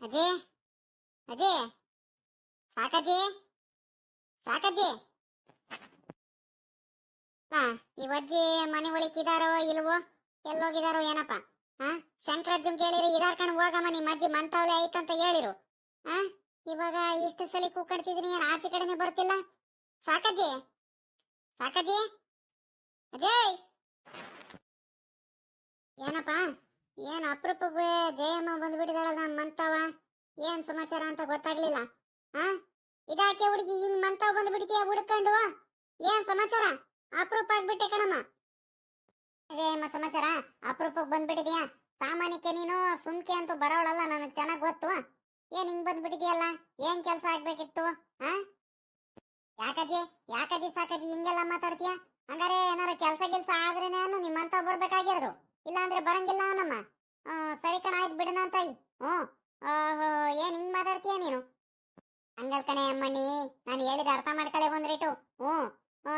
ಅಜಿ ಅಜಿ, ಸಾಕಜ್ಜಿ ಸಾಕಜ್ಜಿ. ಹಾ ಇವಜ್ಜಿ ಮನೆ ಒಳಿಕಿದಾರೋ ಇಲ್ವೋ, ಎಲ್ಲೋಗಿದಾರೋ ಏನಪ್ಪ? ಹಾ ಶಂಕರಜ್ಜನ್ ಕೇಳಿರಿ, ಇದಾರ್ ಕಣ್ ಹೋಗಮ್ಮ, ನಿಮ್ಮ ಅಜ್ಜಿ ಮಂತವಳೆ ಆಯ್ತಂತ ಹೇಳಿರು. ಹಾ ಇವಾಗ ಇಷ್ಟು ಸಲ ಕೂಕಡ್ತಿದೀನಿ, ಏನ್ ಆಚೆ ಕಡೆನೆ ಬರ್ತಿಲ್ಲ? ಸಾಕಜ್ಜಿ ಸಾಕಜ್ಜಿ, ಅಜಯ್. ಏನಪ್ಪ? ಏನ್ ಅಪರೂಪಕ್ಕೆ ಜಯಮ್ಮ ಬಂದ್ಬಿಟ್ಟಿದಾಳಲ್ಲ ಮಂತವ ಏನ್ ಸಮಾಚಾರ ಅಂತ ಗೊತ್ತಾಗ್ಲಿಲ್ಲ. ಹಾ ಇದಾಕೆ ಹುಡುಗಿ ಹಿಂಗ್ ಮಂತವ್ ಬಂದ್ಬಿಡ್ತೀಯ ಹುಡ್ಕೊಂಡು? ಏನ್ ಸಮಾಚಾರ? ಅಪರೂಪ ಆಗ್ಬಿಟ್ಟೆ ಕಣಮ್ಮ. ಜಯಮ್ಮ, ಸಮಾಚಾರ? ಅಪರೂಪಕ್ಕೆ ಬಂದ್ಬಿಟ್ಟಿದ್ಯಾ? ಸಾಮಾನ್ಯಕ್ಕೆ ನೀನು ಸುಮ್ಕೆ ಅಂತೂ ಬರೋಳಲ್ಲ ನನಗ್ ಚೆನ್ನಾಗ್ ಗೊತ್ತು. ಏನ್ ಹಿಂಗ್ ಬಂದ್ಬಿಟ್ಟಿದ್ಯಲ್ಲ? ಏನ್ ಕೆಲ್ಸ ಆಗ್ಬೇಕಿತ್ತು? ಹಾ ಯಾಕಜಿ ಯಾಕಜಿ ಸಾಕಜಿ ಹಿಂಗೆಲ್ಲ ಮಾತಾಡ್ತೀಯ? ಹಂಗಾರೆ ಏನಾರ ಕೆಲ್ಸ ಗಿಲ್ಸ ಆದ್ರೆ ನಿಮ್ಮಂತ ಬರ್ಬೇಕಾಗಿರೋದು? ಇಲ್ಲ ಅಂದ್ರೆ ಬರಂಗಿಲ್ಲ ನಮ್ಮ ಸರಿ ಕಣ, ಆಯ್ತು ಬಿಡಣ ಅಂತ ಹ್ಞೂ. ಓಹೋ, ಏನ್ ಹಿಂಗ್ ಮಾತಾಡ್ತೀಯ ನೀನು? ಹಂಗಲ್ ಕಣೆ ಅಮ್ಮಣ್ಣಿ, ನಾನು ಹೇಳಿದ ಅರ್ಥ ಮಾಡ್ಕೊಳ್ಳೆ ಬಂದ್ರಿಟ್ಟು ಹ್ಞೂ.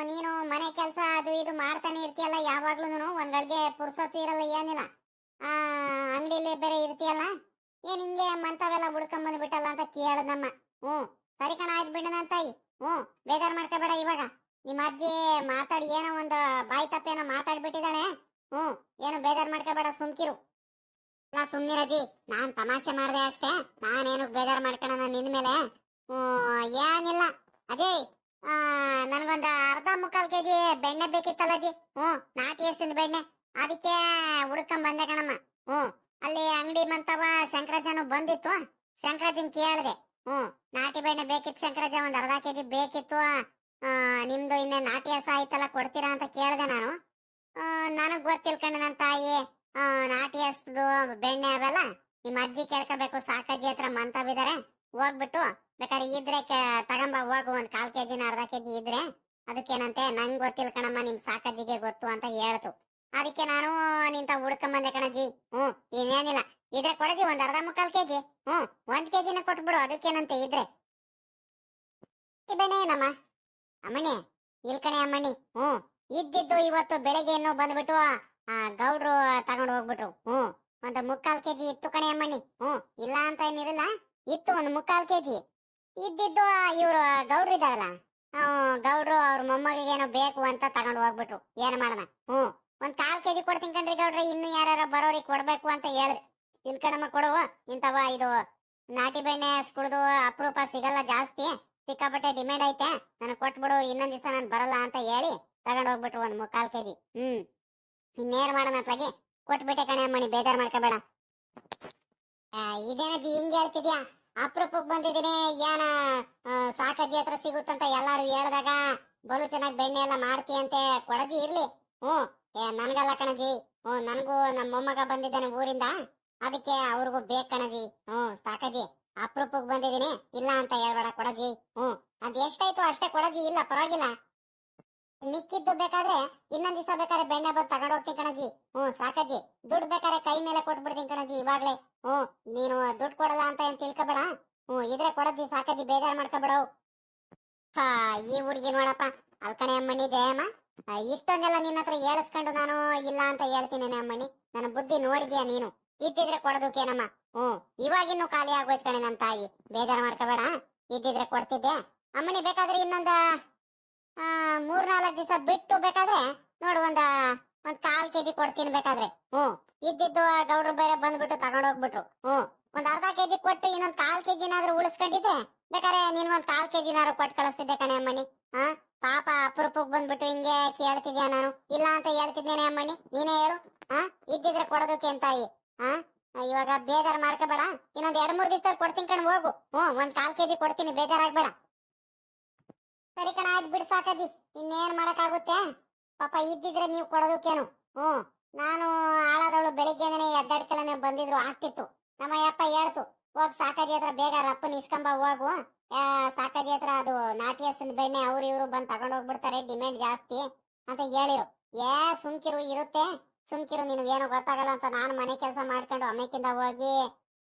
ನೀನು ಮನೆ ಕೆಲಸ ಅದು ಇದು ಮಾಡ್ತಾನೆ ಇರ್ತೀಯಲ್ಲ ಯಾವಾಗ್ಲೂ ಒಂದ್ ಗಳಿಗೆ ಪುರ್ಸೊತ್ತು ಇರಲ್ಲ ಏನಿಲ್ಲ. ಆ, ಅಂಗಡಿಲಿ ಬೇರೆ ಇರ್ತೀಯಲ್ಲ, ಏನ್ ಹಿಂಗೆ ಮಂತವೆಲ್ಲ ಹುಡ್ಕೊಂಡ್ ಬಂದ್ಬಿಟ್ಟಲ್ಲ ಅಂತ ಕೇಳದಮ್ಮ. ಹ್ಞೂ. ಸರಿ ಕಣ, ಆಯ್ತು ಬಿಡಣ ತಾಯಿ. ಹ್ಞೂ. ಬೇಜಾರ್ ಮಾಡ್ಕೋಬೇಡ ಇವಾಗ. ನಿಮ್ಮ ಅಜ್ಜಿ ಮಾತಾಡಿ ಏನೋ ಒಂದು ಬಾಯಿ ತಪ್ಪೇನೋ ಮಾತಾಡ್ಬಿಟ್ಟಿದ್ದಾಳೆ ಹ್ಞೂ ಏನು ಬೇಜಾರ್ ಮಾಡ್ಕೋಬೇಡ ಸುಮ್ಕಿರು ಇಲ್ಲ ಸುಮ್ನಿರಜಿ, ನಾನ್ ತಮಾಷೆ ಮಾಡ್ದೆ ಅಷ್ಟೇ. ನಾನೇನು ಬೇಜಾರು ಮಾಡ್ಕೊಳಣ ನಿನ್ ಮೇಲೆ? ಏನಿಲ್ಲ. ಅಜಯ್ ನನ್ಗೊಂದು ಅರ್ಧ ಮುಕ್ಕಾಲ್ ಕೆಜಿ ಬೆಣ್ಣೆ ಬೇಕಿತ್ತಲ್ಲ ಅಜ್ಜಿ ಹ್ಮ್ ನಾಟಿ ಹಸಿನ ಬೆಣ್ಣೆ. ಅದಕ್ಕೆ ಹುಡ್ಕೊಂಡ್ ಬಂದೆ ಕಣಮ್ಮ. ಹ್ಮ್ ಅಲ್ಲಿ ಅಂಗಡಿ ಮಂತವ ಶಂಕರಾಜನು ಬಂದಿತ್ತು. ಶಂಕರಾಜನ್ ಕೇಳ್ದೆ ಹ್ಮ್ ನಾಟಿ ಬೆಣ್ಣೆ ಬೇಕಿತ್ತು ಶಂಕರಾಜ ಒಂದ್ ಅರ್ಧ ಕೆಜಿ ಬೇಕಿತ್ತು. ನಿಮ್ದು ಇನ್ನೇ ನಾಟಿ ಹಸ ಆಯ್ತಲ್ಲ, ಕೊಡ್ತೀರಾ ಅಂತ ಕೇಳ್ದೆ ನಾನು. ನನಗ್ ಕಣ ನನ್ನ ತಾಯಿ. ನಾಟಿ ಹಸ್ದು ಬೆಣ್ಣೆ ಅವೆಲ್ಲ ನಿಮ್ಮ ಅಜ್ಜಿ ಕೇಳ್ಕೋಬೇಕು, ಸಾಕಜ್ಜಿ ಹತ್ರ ಮಂತ ಬಿದ್ದಾರೆ ಹೋಗ್ಬಿಟ್ಟು ಬೇಕಾದ್ರೆ ಇದ್ರೆ ತಗೊಂಬ, ಹೋಗು, ಒಂದ್ ಕಾಲ್ ಕೆಜಿನ ಅರ್ಧ ಕೆಜಿ ಇದ್ರೆ ಅದಕ್ಕೇನಂತೆ, ನಂಗೆ ಗೊತ್ತಿಲ್ಲ ಕಣಮ್ಮ, ನಿಮ್ ಸಾಕಜ್ಜಿಗೆ ಗೊತ್ತು ಅಂತ ಹೇಳ್ತು. ಅದಕ್ಕೆ ನಾನು ನಿಂತ ಹುಡ್ಕೊಂಬಂದೆ ಕಣಜ್ಜಿ ಹ್ಮ್ ಇನ್ನೇನಿಲ್ಲ. ಇದ್ರೆ ಕೊಡಜಿ ಒಂದ್ ಅರ್ಧ ಮುಕ್ಕಾಲ್ ಕೆಜಿ ಹ್ಮ್ ಒಂದ್ ಕೆಜಿನ ಕೊಟ್ಬಿಡು, ಅದಕ್ಕೇನಂತೆ ಇದ್ರೆ. ಬೆಣ್ಣೆ ಏನಮ್ಮ? ಅಮ್ಮಣಿ ಇಲ್ಕಣೆ ಅಮ್ಮಣಿ ಹ್ಮ್ ಇದ್ದಿದ್ದು ಇವತ್ತು ಬೆಳಿಗ್ಗೆ ಏನೋ ಬಂದ್ಬಿಟ್ಟು ಆ, ಗೌಡ್ರು ತಗೊಂಡು ಹೋಗ್ಬಿಟ್ರು. ಹ್ಞೂ. ಒಂದು ಮುಕ್ಕಾಲ್ ಕೆಜಿ ಇತ್ತು ಕಣೆ ಅಮ್ಮಣ್ಣಿ. ಹ್ಞೂ. ಇಲ್ಲ ಅಂತ ಏನಿರಲ್ಲ ಇತ್ತು ಒಂದು ಮುಕ್ಕಾಲ್ ಕೆಜಿ. ಇದ್ದಿದ್ದು ಇವರು ಗೌಡ್ರು ಇದಾರಲ್ಲ ಗೌಡ್ರು ಅವ್ರ ಮೊಮ್ಮಗಳಿಗೆ ಬೇಕು ಅಂತ ತಗೊಂಡು ಹೋಗ್ಬಿಟ್ರು. ಏನ್ ಮಾಡೋಣ? ಹ್ಞೂ. ಒಂದ್ ಕಾಲ್ ಕೆಜಿ ಕೊಡ್ತೀನಿ ಕಣ್ರಿ ಗೌಡ್ರಿ. ಇನ್ನು ಯಾರು ಬರೋರಿಗೆ ಕೊಡ್ಬೇಕು ಅಂತ ಹೇಳಿದೆ ಇಲ್ ಕಣಮ್ಮ ಕೊಡುವ ಇಂಥವ ಇದು ನಾಟಿ ಬೆಣ್ಣೆ ಕುಡ್ದು ಅಪರೂಪ ಸಿಗಲ್ಲ ಜಾಸ್ತಿ. ಸಿಕ್ಕಾಪಟ್ಟೆ ಡಿಮ್ಯಾಂಡ್ ಐತೆ. ನನಗೆ ಕೊಟ್ಬಿಡು. ಇನ್ನೊಂದ್ ದಿವಸ ನಾನು ಬರಲ್ಲ ಅಂತ ಹೇಳಿ ತಗೊಂಡು ಹೋಗ್ಬಿಟ್ರು ಒಂದ್ ಮುಕ್ಕಾಲ್ ಕೆಜಿ. ಹ್ಮ್. ಇನ್ನೇನ್ ಮಾಡೋಣ ಕೊಟ್ಬಿಟ್ಟೆ ಕಣೆ ಅಮ್ಮಣಿ, ಬೇಜಾರ್ ಮಾಡ್ಕೋಬೇಡ. ಇದೇನ ಜಿ ಹಿಂಗೆ ಹೇಳ್ತಿದ್ಯಾ? ಅಪ್ರೂಪಕ್ಕೆ ಬಂದಿದ್ದೀನಿ, ಏನ ಸಾಕಜಿ ಸಾಕಜ್ಜಿ ಹತ್ರ ಸಿಗುತ್ತಂತ ಎಲ್ಲಾರು ಹೇಳಿದಾಗ, ಬಲು ಚೆನ್ನಾಗಿ ಬೆಣ್ಣೆ ಎಲ್ಲ ಮಾಡ್ತೀಯಂತೆ ಕೊಡಜಿ ಇರ್ಲಿ. ಹ್ಞೂ. ಏ, ನನ್ಗಲ್ಲ ಕಣಜಿ ಹ್ಞೂ, ನನಗೂ ನಮ್ಮ ಮೊಮ್ಮಗ ಬಂದಿದ್ದಾನೆ ಊರಿಂದ. ಅದಕ್ಕೆ ಅವ್ರಿಗೂ ಬೇಕು ಕಣಜಿ ಹ್ಞೂ ಸಾಕಜಿ ಅಪ್ರೂಪಕ್ಕೆ ಬಂದಿದ್ದೀನಿ. ಇಲ್ಲ ಅಂತ ಹೇಳ್ಬೇಡ ಕೊಡಜಿ ಹ್ಞೂ. ಅದು ಎಷ್ಟಾಯ್ತು ಅಷ್ಟೇ ಕೊಡಜಿ ಇಲ್ಲ ಪರವಾಗಿಲ್ಲ. ಮಿಕ್ಕಿದ್ದು ಬೇಕಾದ್ರೆ ಇನ್ನೊಂದ್ ದಿವಸ ಬೇಕಾದ್ರೆ ಬೆಣ್ಣೆ ಬಂದು ತಗೊಂಡ್ ಹೋಗ್ತೀನಿ ಕಣಜಿ ಹ್ಮ್ ಸಾಕಜ್ಜಿ. ದುಡ್ಡು ಬೇಕಾದ್ರೆ ಕೈ ಮೇಲೆ ಕೊಟ್ಬಿಡ್ತೀನಿ ಕಣಜಿ ಇವಾಗ್ಲೇ. ಹ್ಮ್ ನೀನು ದುಡ್ಡು ಕೊಡಲ್ಲ ಅಂತ ಏನ್ ತಿಳ್ಕೊಬೇಡ? ಹ್ಮ್ ಇದ್ರೆ ಕೊಡಜ್ಜಿ, ಸಾಕಜ್ಜಿ ಬೇಜಾರ್ ಮಾಡ್ಕೊಬಿಡವು ಹಾ, ಈ ಹುಡುಗಿ ನೋಡಪ್ಪ. ಅಲ್ಕಣೆ ಅಮ್ಮಣ್ಣಿ, ಜಯಮ್ಮ. ಇಷ್ಟೊಂದೆಲ್ಲ ನಿನ್ನ ಹತ್ರ ಹೇಳಿಸ್ಕೊಂಡು ನಾನು ಇಲ್ಲ ಅಂತ ಹೇಳ್ತೀನಿ ಅಮ್ಮಣ್ಣಿ. ನನ್ನ ಬುದ್ಧಿ ನೋಡಿದ್ಯಾ ನೀನು? ಇದ್ದಿದ್ರೆ ಕೊಡೋದಕ್ಕೇನಮ್ಮ ಹ್ಮ್ ಇವಾಗಿನ್ನು ಖಾಲಿ ಆಗೋಯ್ತು ಕಣೆ ನನ್ನ ತಾಯಿ. ಬೇಜಾರ್ ಮಾಡ್ಕೋಬೇಡ. ಇದ್ದಿದ್ರೆ ಕೊಡ್ತಿದ್ದೆ. ಅಮ್ಮಣ್ಣಿ, ಬೇಕಾದ್ರೆ ಇನ್ನೊಂದ ಮೂರ್ ನಾಲ್ಕು ದಿವಸ ಬಿಟ್ಟು ಬೇಕಾದ್ರೆ ನೋಡು ಒಂದ, ಒಂದ್ ಕಾಲ್ ಕೆಜಿ ಕೊಡ್ತೀನಿ ಬೇಕಾದ್ರೆ ಹ್ಮ್ ಇದ್ದಿದ್ದು ಗೌಡ್ರು ಬೇರೆ ಬಂದ್ಬಿಟ್ಟು ತಗೊಂಡ್ ಹೋಗ್ಬಿಟ್ರು. ಹ್ಮ್ ಒಂದ್ ಅರ್ಧ ಕೆಜಿ ಕೊಟ್ಟು ಇನ್ನೊಂದ್ ಕಾಲ್ ಕೆಜಿನಾದ್ರೂ ಉಳಿಸ್ಕೊಂಡಿದ್ದೆ. ಬೇಕಾದ್ರೆ ಒಂದ್ ಕಾಲ್ ಕೆಜಿನಾದ್ರು ಕೊಟ್ಟು ಕಳಿಸ್ತಿದ್ದೆ ಕಣೆ ಅಮ್ಮನಿ. ಹಾ ಪಾಪ ಅಪರೂಪಕ್ ಬಂದ್ಬಿಟ್ಟು ಹಿಂಗೆ ಕೇಳ್ತಿದ್ಯಾ ನಾನು? ಇಲ್ಲ ಅಂತ ಹೇಳ್ತಿದ್ದೇನೆ ಅಮ್ಮನಿ. ನೀನೇ ಹೇಳು. ಹಾ ಇದ್ದಿದ್ರೆ ಕೊಡೋದಕ್ಕೆ ಅಂತಾಯಿ ಹಾ ಇವಾಗ ಬೇಜಾರ್ ಮಾಡ್ಕೋಬೇಡ. ಇನ್ನೊಂದ್ ಎರಡ್ ಮೂರ್ ದಿವಸದಲ್ಲಿ ಕೊಡ್ತೀನಿ ಕಣ್ ಹೋಗು. ಹ್ಮ್ ಒಂದ್ ಕಾಲ್ ಕೆಜಿ ಕೊಡ್ತೀನಿ. ಬೇಜಾರಾಗ್ಬೇಡ. ಸರಿ ಕಣ, ಆಯ್ತು ಬಿಡ್ ಸಾಕಜ್ಜಿ. ಇನ್ನೇನ್ ಮಾಡಕ್ಕಾಗುತ್ತೆ? ಪಾಪ ಇದ್ದಿದ್ರೆ ನೀವು ಕೊಡೋದಕ್ಕೇನು? ಹ್ಞೂ ನಾನು ಆಳದವಳು ಬೆಳಿಗ್ಗೆನೆ ಎದ್ದಾಡ್ಕೆಳನೆ ಬಂದಿದ್ರು, ಆಗ್ತಿತ್ತು. ನಮ್ಮ ಯಪ್ಪ ಹೇಳ್ತು, ಹೋಗ್ ಸಾಕಾಜಿ ಹತ್ರ ಬೇಗ ರಪ್ಪನ್ ಇಸ್ಕೊಂಬ ಹೋಗು. ಸಾಕಾಜಿ ಹತ್ರ ಅದು ನಾಟಿ ಹಸಿನ ಬೆಣ್ಣೆ ಅವ್ರು ಇವ್ರು ಬಂದು ತಗೊಂಡ್ ಹೋಗ್ಬಿಡ್ತಾರೆ, ಡಿಮ್ಯಾಂಡ್ ಜಾಸ್ತಿ ಅಂತ ಹೇಳಿರು. ಏ ಸುಂಕಿರು ಇರುತ್ತೆ. ಸುಮ್ಕಿರು, ನಿನಗೇನು ಗೊತ್ತಾಗಲ್ಲ ಅಂತ ನಾನು ಮನೆ ಕೆಲಸ ಮಾಡ್ಕೊಂಡು ಅಮೇಕಿಂದ ಹೋಗಿ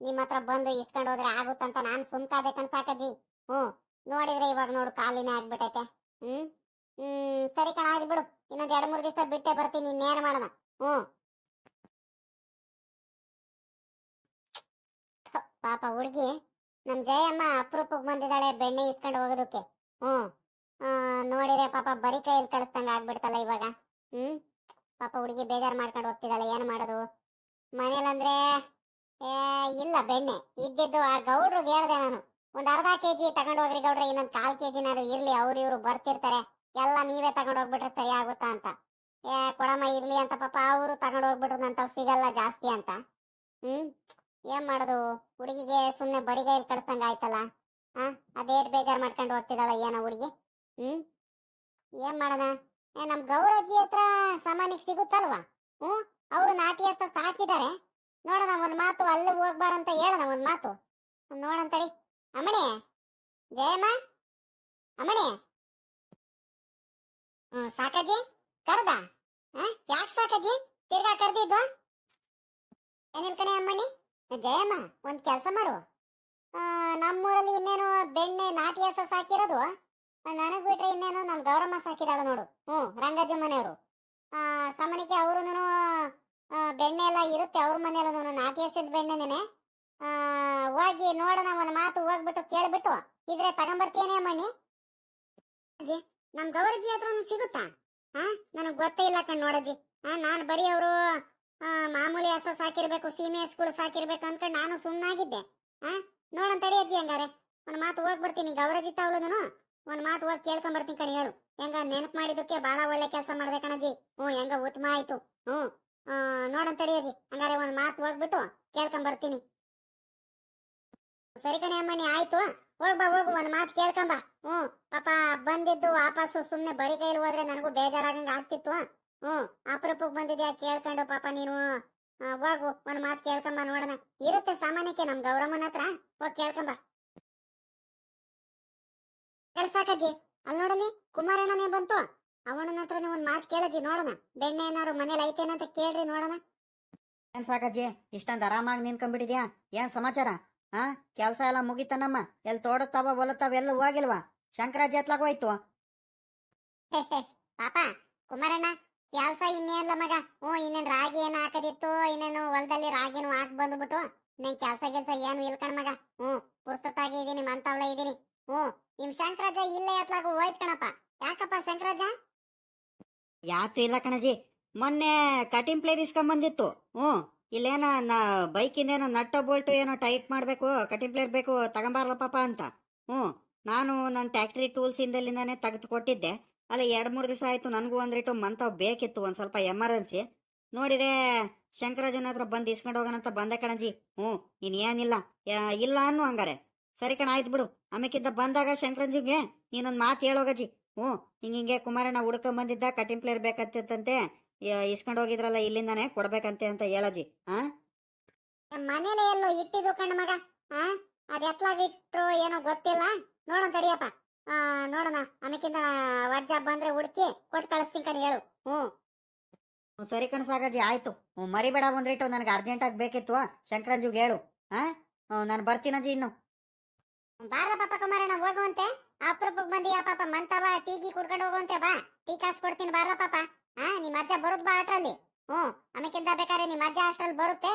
ನಿಮ್ಮ ಹತ್ರ ಬಂದು ಇಸ್ಕೊಂಡು ಹೋದ್ರೆ ಆಗುತ್ತಂತ ನಾನು ಸುಮ್ಕಾದೆ ಕಣ್ ಸಾಕಾಜಿ ಹ್ಮ್. ನೋಡಿದ್ರೆ ಇವಾಗ ನೋಡು ಕಾಲಿನೇ ಆಗ್ಬಿಟ್ಟೈತೆ. ಹ್ಮ್? ಹ್ಮ್, ಸರಿ ಕಣ ಆಗ್ಬಿಡು ಇನ್ನೊಂದ್ ಎರಡ್ ಮೂರ್ ದಿವಸ ಬಿಟ್ಟೆ ಬರ್ತೀನಿ ನೇರ ಮಾಡೋಣ ಹ್ಮ್ ಪಾಪ ಹುಡುಗಿ. ನಮ್ ಜಯಮ್ಮ ಅಪರೂಪಕ್ಕೆ ಬಂದಿದ್ದಾಳೆ, ಬೆಣ್ಣೆ ಇಸ್ಕೊಂಡು ಹೋಗೋದಕ್ಕೆ. ಹ್ಮ್ ನೋಡಿದ್ರೆ ಪಾಪ ಬರಿ ಕೈಯಲ್ಲಿ ಕಳಿಸ್ದಂಗ ಆಗ್ಬಿಡ್ತಲ್ಲ ಇವಾಗ. ಹ್ಮ್ ಪಾಪ ಹುಡುಗಿ ಬೇಜಾರ್ ಮಾಡ್ಕೊಂಡು ಹೋಗ್ತಿದ್ದಾಳೆ, ಏನ್ ಮಾಡೋದು? ಮನೇಲಂದ್ರೆ, ಏ, ಇಲ್ಲ, ಬೆಣ್ಣೆ. ಇದ್ದಿದ್ದು ಆ ಗೌಡ್ರಿಗೆ ಹೇಳ್ದೆ ನಾನು. ಒಂದ್ ಅರ್ಧ ಕೆಜಿ ತಗೊಂಡು ಹೋಗ್ರಿ ಗೌಡ್ರೆ ಕಾಲು ಕೆ ಜಿನಾರು ಇರ್ಲಿ, ಅವ್ರು ಇವ್ರು ಬರ್ತಿರ್ತಾರೆ. ಎಲ್ಲ ನೀವೇ ತಗೊಂಡು ಹೋಗ್ಬಿಟ್ರೆ ಸರಿ ಆಗುತ್ತಾ ಅಂತ. ಏ ಕೊಡಮ್ಮ ಇರ್ಲಿ ಅಂತ ಪಾಪ ಅವರು ತಗೊಂಡು ಹೋಗ್ಬಿಟ್ರು ನಂತಾವ್ ಸಿಗಲ್ಲ ಜಾಸ್ತಿ ಅಂತ. ಹ್ಮ್? ಏನ್ ಮಾಡೋದು? ಹುಡುಗಿಗೆ ಸುಮ್ನೆ ಬರಿಗೈಲಿ ಕಳ್ಸಂಗ ಆಯ್ತಲ್ಲ? ಆ? ಅದೇಟ್ ಬೇಜಾರ್ ಮಾಡ್ಕೊಂಡು ಹೋಗ್ತಿದಾಳ ಏನೋ ಹುಡುಗಿ? ಹ್ಮ್? ಏನ್ ಮಾಡೋಣ? ಏ, ನಮ್ ಗೌರಜ್ಜಿ ಹತ್ರ ಸಾಮಾನಿಗೆ ಸಿಗುತ್ತಲ್ವಾ? ಹ್ಮ್? ಅವರು ನಾಟಿ ಹತ್ರ ಸಾಕಿದ್ದಾರೆ ನೋಡೋಣ ಒಂದ್ ಮಾತು ಅಲ್ಲಿ ಹೋಗ್ಬಾರಂತ ಹೇಳೋಣ ಒಂದ್ ಮಾತು. ನೋಡಂತಡಿ ಅಮ್ಮಣಿ, ಜಯಮ್ಮ, ಅಮ್ಮಣಿ. ಹ್ಮ್ ಸಾಕಾಜಿ ಕರ್ದ. ಯಾಕೆ ಸಾಕಾಜಿ ತಿರ್ಗಾ ಕರ್ದಿದ್ದು? ಏನಿಲ್ ಕಣೆ ಅಮ್ಮಣಿ? ಜಯಮ್ಮ, ಒಂದ್ ಕೆಲಸ ಮಾಡು. ನಮ್ಮೂರಲ್ಲಿ ಇನ್ನೇನು ಬೆಣ್ಣೆ ನಾಟಿ ಹಸ ಸಾಕಿರೋದು. ನನಗ್ ಬಿಟ್ರೆ ಇನ್ನೇನು ನಮ್ ಗೌರಮ್ಮ ಸಾಕಿದಾಳೆ ನೋಡು. ಹ್ಮ್, ರಂಗಜ್ಜಿ ಮನೆಯವರು. ಸಾಮಾನ್ಯಕ್ಕೆ ಅವರು ಬೆಣ್ಣೆ ಎಲ್ಲ ಇರುತ್ತೆ ಅವ್ರ ಮನೆಯಲ್ಲೂ ನಾಟಿ ಹಸಿದ ಬೆಣ್ಣೆನೇನೆ. ಆ ಹೋಗಿ ನೋಡೋಣ ಒಂದು ಮಾತು ಹೋಗ್ಬಿಟ್ಟು ಕೇಳ್ಬಿಟ್ಟು ಇದ್ರೆ ತಗೊಂಬರ್ತೀಯನೇ ಮಣಿ ಅಜ್ಜಿ, ನಮ್ ಗೌರಜಿ ಹತ್ರ ಸಿಗುತ್ತಾ? ಹಾ ನನಗ್ ಗೊತ್ತೇ ಇಲ್ಲ ಕಣ್ ನೋಡಜ್ಜಿ. ಹಾ ನಾನು ಬರೀ ಅವರು ಮಾಮೂಲಿ ಹಸ ಸಾಕಿರ್ಬೇಕು, ಸೀಮೆ ಹಸ್ಗಳು ಸಾಕಿರ್ಬೇಕು ಅನ್ಕೊಂಡು ನಾನು ಸುಮ್ಮನಾಗಿದ್ದೆ ಹಾ ನೋಡೋಣ ತಡಿ ಅಜ್ಜಿ ಹಂಗಾರೆ. ಒಂದ್ ಮಾತು ಹೋಗಿ ಬರ್ತೀನಿ ಗೌರಜಿ ತಾವಳುನು ಒಂದ್ ಮಾತು ಹೋಗಿ ಕೇಳ್ಕೊಂಡ್ ಬರ್ತೀನಿ ಕಣಿ ಹೇಳು. ಹೆಂಗ ನೆನಪು ಮಾಡಿದಕ್ಕೆ ಬಹಳ ಒಳ್ಳೆ ಕೆಲಸ ಮಾಡ್ದೆ ಹ್ಞೂ, ಹೆಂಗ ಉತ್ತಮ ಆಯ್ತು. ಹ್ಞೂ. ನೋಡೋಣ ತಡಿ ಅಜ್ಜಿ. ಹಂಗಾರೆ ಒಂದ್ ಮಾತು ಹೋಗ್ಬಿಟ್ಟು ಕೇಳ್ಕೊಂಡ್ ಬರ್ತೀನಿ ಸರಿ ಕಣೆ ಅಮ್ಮಣ್ಣಿ ಆಯ್ತು. ಹೋಗ್ಬಾ, ಹೋಗು, ಒಂದ್ ಮಾತು ಕೇಳ್ಕೊಂಬ. ಹ್ಞೂ, ಪಾಪ ಬಂದಿದ್ದು ವಾಪಸ್ಸು ಸುಮ್ನೆ ಬರಿ ಕೈಲಿ ಹೋದ್ರೆ ನನಗೂ ಬೇಜಾರಾಗಂಗ ಆಗ್ತಿತ್ತು. ಹ್ಮ್ ಅಪರೂಪಕ್ಕೆ ಬಂದಿದ್ಯಾ ಕೇಳ್ಕೊಂಡು ಪಾಪ ನೀನು. ಹೋಗು, ಒಂದ್ ಮಾತು ಕೇಳ್ಕೊಂಬ ನೋಡೋಣ. ಇರುತ್ತೆ ಸಾಮಾನ್ಯಕ್ಕೆ ನಮ್ ಗೌರಮ್ಮನ ಹತ್ರ. ಹೋಗಿ ಕೇಳ್ಕೊಂಬ. ಕಳ್ಸಾಕಜ್ಜಿ ಅಲ್ಲಿ ನೋಡಲಿ, ಕುಮಾರಣ್ಣನೇ ಬಂತು. ಅವನ ಹತ್ರನೇ ಒಂದ್ ಮಾತು ಕೇಳಜ್ಜಿ, ನೋಡೋಣ. ಬೆಣ್ಣೆ ಏನಾರು ಮನೇಲಿ ಐತೇನಂತ ಕೇಳ್ರಿ, ನೋಡೋಣ. ಏನ್ ಸಾಕಜ್ಜಿ, ಇಷ್ಟೊಂದು ಆರಾಮಾಗಿ ನಿನ್ಕೊಂಡ್ಬಿಟ್ಟಿದ್ಯಾ ಏನ್ ಸಮಾಚಾರ? ಹಾ ಕೆಲಸ ಎಲ್ಲ ಮುಗಿತನಮ್ಮ. ಎಲ್ಲಿ ತೋಡತ್ತಾವ ಹೊಲತ್ತಾವ ಎಲ್ಲ ಹೋಗಿಲ್ವಾ? ಶಂಕರಾಜ್ ಎತ್ಲಾಗ ಹೋಯ್ತು. ಪಾಪ ಕುಮಾರಣ್ಣ ಕೆಲಸ ಇನ್ನೇನ್ಲ ಮಗ. ಹ್ಞೂ ಇನ್ನೇನ್ ರಾಗಿ ಏನ್ ಹಾಕದಿತ್ತು ಇನ್ನೇನು ಹೊಲದಲ್ಲಿ ರಾಗಿನೂ ಹಾಕಿ ಬಂದ್ಬಿಟ್ಟು ಇನ್ನೇನ್ ಕೆಲಸ ಕೆಲಸ ಏನು ಕಣ ಮಗ. ಹ್ಞೂ ಪುಸ್ತಕ ಇದೀನಿ ಮಂತವಳ ಇದೀನಿ. ಹ್ಞೂ ನಿಮ್ ಶಂಕರಾಜ ಇಲ್ಲೇ ಎತ್ಲಾಗು ಹೋಯ್ತು ಕಣಪ್ಪ. ಯಾಕಪ್ಪ ಶಂಕರಾಜ ಯಾತು ಇಲ್ಲ ಕಣಜಿ. ಮೊನ್ನೆ ಕಟಿಂಗ್ ಪ್ಲೇರ್ ಇಸ್ಕೊಂಬಂದಿತ್ತು. ಹ್ಞೂ ಇಲ್ಲೇನ ನಾ ಬೈಕಿಂದೇನೋ ನಟ್ಟ ಬೋಲ್ಟು ಏನೋ ಟೈಟ್ ಮಾಡಬೇಕು ಕಟಿಂಗ್ ಪ್ಲೇಟ್ ಬೇಕು, ತಗೊಂಬಾರ್ಲ ಪಾಪ ಅಂತ. ಹ್ಞೂ, ನಾನು ನನ್ನ ಟ್ಯಾಕ್ಟ್ರಿ ಟೂಲ್ಸ್ ಇಂದಲಿಂದಾನೆ ತೆಗೆದು ಕೊಟ್ಟಿದ್ದೆ ಅಲ್ಲ ಎರಡು ಮೂರು ದಿವಸ ಆಯಿತು, ನನಗೂ ಒಂದ್ರಿಟ್ಟು ಮಂತವ್ ಬೇಕಿತ್ತು, ಒಂದು ಸ್ವಲ್ಪ ಎಮರ್ಜೆನ್ಸಿ. ನೋಡಿದ್ರೆ ಶಂಕರಾಜನ ಹತ್ರ ಬಂದು ಇಸ್ಕೊಂಡು ಹೋಗೋಣ ಅಂತ ಬಂದೆ ಕಣಜಿ. ಹ್ಞೂ ಇನ್ನೇನಿಲ್ಲ ಯಾ- ಇಲ್ಲ ಅನ್ನು ಹಂಗಾರೆ. ಸರಿ ಕಣ, ಆಯ್ತು ಬಿಡು. ಆಮೇಕಿದ್ದ ಬಂದಾಗ ಶಂಕರಂಜಿಗೆ ನೀನೊಂದು ಮಾತು ಹೇಳೋಗಜ್ಜಿ ಹ್ಞೂ, ಹಿಂಗ ಹಿಂಗೆ ಕುಮಾರಣ್ಣ ಹುಡ್ಕೊಂಡ್ ಬಂದಿದ್ದ ಕಟಿಂಗ್ ಪ್ಲೇರ್ ಬೇಕಂತಂತೆ ಇಸ್ಕೊಂಡು ಹೋಗಿದ್ರಲ್ಲ ಇಲ್ಲಿಂದಾನೆ ಕೊಡ್ಬೇಕಂತೆ ಅಂತ ಹೇಳಜ್ಜಿ ಹಾ ಮನೇಲೆ ಎಲ್ಲೋ ಇಟ್ಟಿದ್ರು ಕಣ್ಣ ಮಗ ಆ? ಅದ್ ಎತ್ಲಾಗ ಇಟ್ರು ಏನೋ ಗೊತ್ತಿಲ್ಲ. ನೋಡೋಣ ತಡಿಯಪ್ಪ. ಆ ನೋಡೋಣ. ಅದಕ್ಕಿಂತ ವಜ್ಜ ಬಂದ್ರೆ ಹುಡುಕಿ ಕೊಟ್ಟು ಕಳಿಸ್ತೀನಿ ಕಣ್ ಹೇಳು. ಹ್ಞೂ, ಸರಿ ಕಣ ಸಾಗಜ್ಜಿ ಆಯ್ತು. ಮರಿಬೇಡ ಬಂದ್ರಿಟ್ಟು ನನಗೆ ಅರ್ಜೆಂಟ್ ಆಗಿ ಬೇಕಿತ್ತು. ಶಂಕರಂಜಿಗೆ ಹೇಳು ಹಾ ನಾನು ಬರ್ತೀನಜ್ಜಿ ಇನ್ನು. ಬಾರ ಪಾಪ ಕುಮಾರಣ್ಣ ಹೋಗುವಂತೆ ಅಪ್ರೂಪಕ್ಕೆ ಬಂದಿಯಾ ಪಾಪ ಮಂತವ ಟೀಗಿ ಕುಡ್ಕೊಂಡು ಹೋಗುವಂತೆ ಬಾ. ಟೀ ಕಾಸ್ ಕೊಡ್ತೀನಿ ಬಾರ ಪಾಪ. ಹಾ ನಿಮ್ಮ ಅಜ್ಜ ಬರುದ್ ಬಾ ಆಟ್ರಲ್ಲಿ ಹ್ಞೂ ಆಮೇಕಿಂದ ಬೇಕಾದ್ರೆ ನಿಮ್ಮ ಅಜ್ಜ ಅಷ್ಟ್ರಲ್ಲಿ ಬರುತ್ತೆ.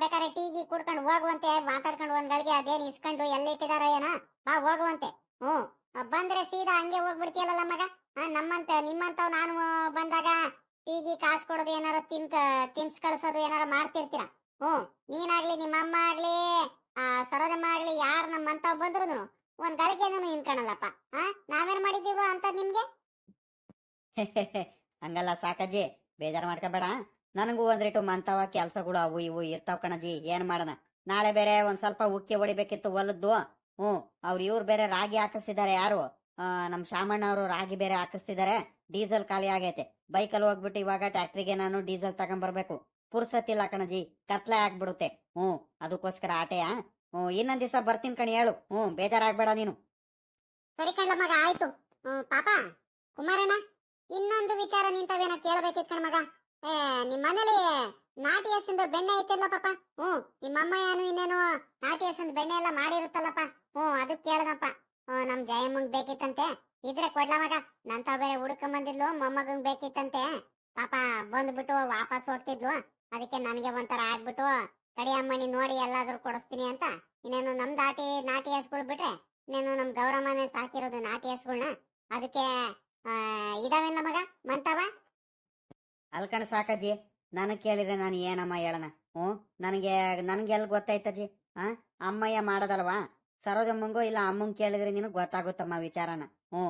ಬೇಕಾದ್ರೆ ಟೀಗಿ ಕುಡ್ಕೊಂಡು ಹೋಗುವಂತೆ ಮಾತಾಡ್ಕೊಂಡು ಒಂದ್ ಗಳಿಗೆ ಅದೇನ್ ಇಸ್ಕೊಂಡು ಎಲ್ಲಿ ಇಟ್ಟಿದಾರ ಏನೋ ಬಾ ಹೋಗುವಂತೆ. ಆ, ಬಂದ್ರೆ ಸೀದಾ ಹಂಗೆ ಹೋಗ್ಬಿಡ್ತೀಯಲ್ಲ ಮಗ? ನಮ್ಮಂತ ನಿಮ್ಮಂತವ್ ನಾನು ಬಂದಾಗ ಟೀಗಿ ಕಾಸು ಕೊಡೋದು ಏನಾರ ತಿನ್ಕ ತಿನ್ಸ್ ಕಳ್ಸೋದು ಏನಾರ ಮಾಡ್ತಿರ್ತೀರ? ಹ್ಞೂ ನೀನಾಗ್ಲಿ ನಿಮ್ಮ ಅಮ್ಮ ಆಗ್ಲಿ ಆ ಸರೋಜಮ್ಮ ಆಗ್ಲಿ ಯಾರು ನಮ್ಮಂತವ್ ಬಂದ್ರು ಒಂದ್ ಗಳಿಗೆ ನಿನ್ಕಣಲ್ಲಪ್ಪ ಹಾ ನಾವೇನ್ ಮಾಡಿದೀವೋ ಅಂತ ನಿಮ್ಗೆ? ಹಂಗಲ್ಲ ಸಾಕಜ್ಜಿ, ಬೇಜಾರು ಮಾಡ್ಕೋಬೇಡ. ನನಗೂ ಒಂದ್ರಿಟ್ಟು ಮಂತವ ಕೆಲ್ಸಗಳು ಅವು ಇವು ಇರ್ತಾವ ಕಣಜಿ ಏನ್ ಮಾಡೋಣ? ನಾಳೆ ಬೇರೆ ಒಂದ್ ಸ್ವಲ್ಪ ಉಕ್ಕಿ ಹೊಡಿಬೇಕಿತ್ತು ಹೊಲದ್ದು. ಹ್ಞೂ, ಅವ್ರು ಇವ್ರು ಬೇರೆ ರಾಗಿ ಹಾಕಿಸ್ತಿದ್ದಾರೆ ಯಾರು? ನಮ್ಮ ನಮ್ ಶಾಮಣ್ಣ ಅವರು ರಾಗಿ ಬೇರೆ ಹಾಕಿಸ್ತಿದ್ದಾರೆ ಡೀಸೆಲ್ ಖಾಲಿ ಆಗೈತೆ. ಬೈಕಲ್ಲಿ ಹೋಗ್ಬಿಟ್ಟು ಇವಾಗ ಟ್ಯಾಕ್ಟ್ರಿಗೆ ನಾನು ಡೀಸೆಲ್ ತಗೊಂಡ್ಬರ್ಬೇಕು ಪುರ್ಸತ್ತಿಲ್ಲ ಕಣಜಿ ಕತ್ಲೆ ಆಗ್ಬಿಡುತ್ತೆ. ಹ್ಞೂ, ಅದಕ್ಕೋಸ್ಕರ ಆಟೆಯ. ಹ್ಞೂ, ಇನ್ನೊಂದ್ ದಿವಸ ಬರ್ತೀನಿ ಕಣಿ ಹೇಳು. ಹ್ಞೂ, ಬೇಜಾರಾಗ್ಬೇಡ ನೀನು. ಸರಿ ಕಣ್ಲ ಮಗ, ಆಯ್ತು. ಪಾಪ, ಕುಮಾರಣ್ಣ. ಇನ್ನೊಂದು ವಿಚಾರ ನಿಂತವೇನ ಕೇಳಬೇಕಿತ್ ಕಣ ಮಗ. ಏ, ನಿಮ್ ಮನೇಲಿ ನಾಟಿ ಹಸಿಂದ ಬೆಣ್ಣೆ ಐತಿಲ್ಲ ಪಾಪ? ಹ್ಮ್ ನಿಮ್ಮಮ್ಮ ಏನು ಇನ್ನೇನು ನಾಟಿ ಹಸಿಂದ ಬೆಣ್ಣೆ ಎಲ್ಲ ಮಾಡಿರುತ್ತಲ್ಲಪ್ಪ. ಹ್ಮ್ ಅದಕ್ಕೆ ಕೇಳ್ದಪ್ಪ. ಹ್ಮ್ ನಮ್ ಜಯಮ್ಮಂಗ್ ಬೇಕಿತ್ತಂತೆ. ಇದ್ರೆ ಕೊಡ್ಲ ಮಗ. ನಂತ ಬೇರೆ ಹುಡ್ಕೊಂಡ್ ಬಂದಿದ್ಲು ಮೊಮ್ಮಗಂಗ್ ಬೇಕಿತ್ತಂತೆ. ಪಾಪ ಬಂದ್ಬಿಟ್ಟು ವಾಪಸ್ ಹೋಗ್ತಿದ್ಲು. ಅದಕ್ಕೆ ನನಗೆ ಒಂಥರ ಆಗ್ಬಿಟ್ಟು, ತಡಿ ಅಮ್ಮನಿ ನೋಡಿ ಎಲ್ಲಾದ್ರೂ ಕೊಡಿಸ್ತೀನಿ ಅಂತ. ಇನ್ನೇನು ನಮ್ ದಾಟಿ ನಾಟಿ ಹಸ್ಗಳು ಬಿಟ್ರೆ, ಇನ್ನೇನು ನಮ್ ಗೌರಮ್ಮನೆ ಸಾಕಿರೋದು ನಾಟಿ ಹಸ್ಗಳನ್ನ ಅದಕ್ಕೆ ಇದಾವೆಲ್ಲ ಮಗ? ಮಂತವ? ಅಲ್ಕಣ ಸಾಕಜ್ಜಿ, ನನಗೆ ಕೇಳಿದ್ರೆ ನಾನು ಏನಮ್ಮ ಹೇಳನ? ಹ್ಞೂ? ನನಗೆ ನನಗೆ ಎಲ್ಲಿ ಗೊತ್ತಾಯ್ತಜ್ಜಿ? ಹಾಂ ಅಮ್ಮಯ್ಯ ಮಾಡೋದಲ್ವಾ? ಸರೋಜಮ್ಮಂಗೋ ಇಲ್ಲ ಅಮ್ಮಂಗ್ ಕೇಳಿದ್ರೆ ನಿನಗೆ ಗೊತ್ತಾಗುತ್ತಮ್ಮ ವಿಚಾರನ? ಹ್ಞೂ?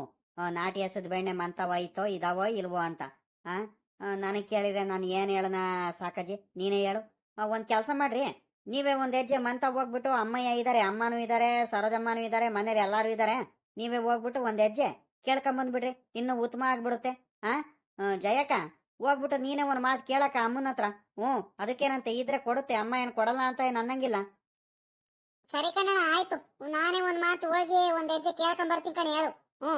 ನಾಟಿ ಹಸದ್ ಬೆಣ್ಣೆ ಮಂತವ ಐತೋ ಇದಾವೋ, ಇಲ್ವೋ ಅಂತ? ಹಾಂ ನನಗೆ ಕೇಳಿದ್ರೆ ನಾನು ಏನು ಹೇಳನ ಸಾಕಜ್ಜಿ? ನೀನೇ ಹೇಳು. ಒಂದು ಕೆಲಸ ಮಾಡ್ರಿ. ನೀವೇ ಒಂದು ಹೆಜ್ಜೆ ಮಂತ ಹೋಗ್ಬಿಟ್ಟು ಅಮ್ಮಯ್ಯ ಇದ್ದಾರೆ ಅಮ್ಮನೂ ಇದ್ದಾರೆ ಸರೋಜಮ್ಮನೂ ಇದ್ದಾರೆ ಮನೇಲಿ ಎಲ್ಲರೂ ಇದ್ದಾರೆ ನೀವೇ ಹೋಗ್ಬಿಟ್ಟು ಒಂದು ಹೆಜ್ಜೆ ಕೇಳ್ಕೊಂಬಂದ್ಬಿಡ್ರಿ, ಇನ್ನು ಉತ್ತಮ ಆಗ್ಬಿಡುತ್ತೆ. ಆ? ಜಯಕ ಹೋಗ್ಬಿಟ್ಟು ನೀನೇ ಒಂದು ಮಾತು ಕೇಳಕ ಅಮ್ಮನ ಹತ್ರ. ಹ್ಞೂ, ಅದಕ್ಕೇನಂತೆ, ಇದ್ರೆ ಕೊಡುತ್ತೆ, ಅಮ್ಮ ಏನು ಕೊಡಲ್ಲ ಅಂತ ಏನು ಅನ್ನಂಗಿಲ್ಲ. ಸರಿ ಕಣ ಆಯ್ತು. ನಾನೇ ಒಂದು ಮಾತು ಹೋಗಿ ಒಂದು ಹೆಜ್ಜೆ ಕೇಳ್ಕೊಂಬರ್ತೀನಿ ಬರ್ತೀನಿ ಕಣ, ಹೇಳು. ಹ್ಞೂ.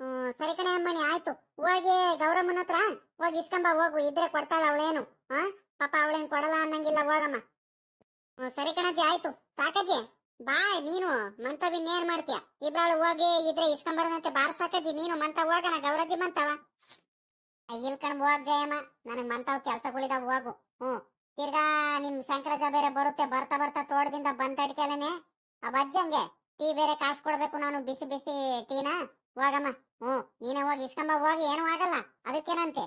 ಹ್ಮ್ ಸರಿ ಕಣೆ ಅಮ್ಮನಿ ಆಯ್ತು. ಹೋಗಿ ಗೌರಮ್ಮನ ಹತ್ರ, ಹೋಗಿ ಇಸ್ಕೊಂಬ ಹೋಗು, ಇದ್ರೆ ಕೊಡ್ತಾಳ ಅವಳೇನು. ಹಾ ಪಾಪ ಅವಳೇನ್ ಕೊಡಲ್ಲ ಅನ್ನಂಗಿಲ್ಲ, ಹೋಗಮ್ಮ. ಹ್ಮ್ ಸರಿ ಕಣಜ್ಜಿ, ಆಯ್ತು. ಸಾಕಜ್ಜಿ. ಬಾ ನೀನು ಮಂತವಿ ನೇರ್ ಮಾಡ್ತೀಯ? ಇಬ್ರಾಳು ಹೋಗಿ ಇದ್ರೆ ಇಸ್ಕೊಂಬರದಂತೆ ಬಾರ ಸಾಕಜ್ಜಿ ನೀನು ಮಂತ ಹೋಗಣ, ಗೌರಜ್ಜಿ ಮಂತವ? ಇಲ್ ಕಣ್ ಹೋಗ್ ಜಯಮ್ಮ, ನನಗ್ ಮಂತಾವ್ ಕೆಲ್ಸಗಳಿದಾವ್, ಹೋಗು. ಹ್ಮ್ ತಿರ್ಗಾ ನಿಮ್ ಶಂಕರಜ ಬೇರೆ ಬರುತ್ತೆ, ಬರ್ತಾ ಬರ್ತಾ ತೋಟದಿಂದ ಬಂದ ಅಡ್ಕೆಲೇನೆ. ಆ ಅಜ್ಜಂಗೆ ಟೀ ಬೇರೆ ಕಾಸು ಕೊಡ್ಬೇಕು ನಾನು, ಬಿಸಿ ಬಿಸಿ ಟೀನ? ಹೋಗಮ್ಮ. ಹ್ಮ್ ನೀನೇ ಹೋಗಿ ಇಸ್ಕೊಂಬ ಹೋಗಿ, ಏನು ಆಗಲ್ಲ. ಅದಕ್ಕೇನಂತೆ?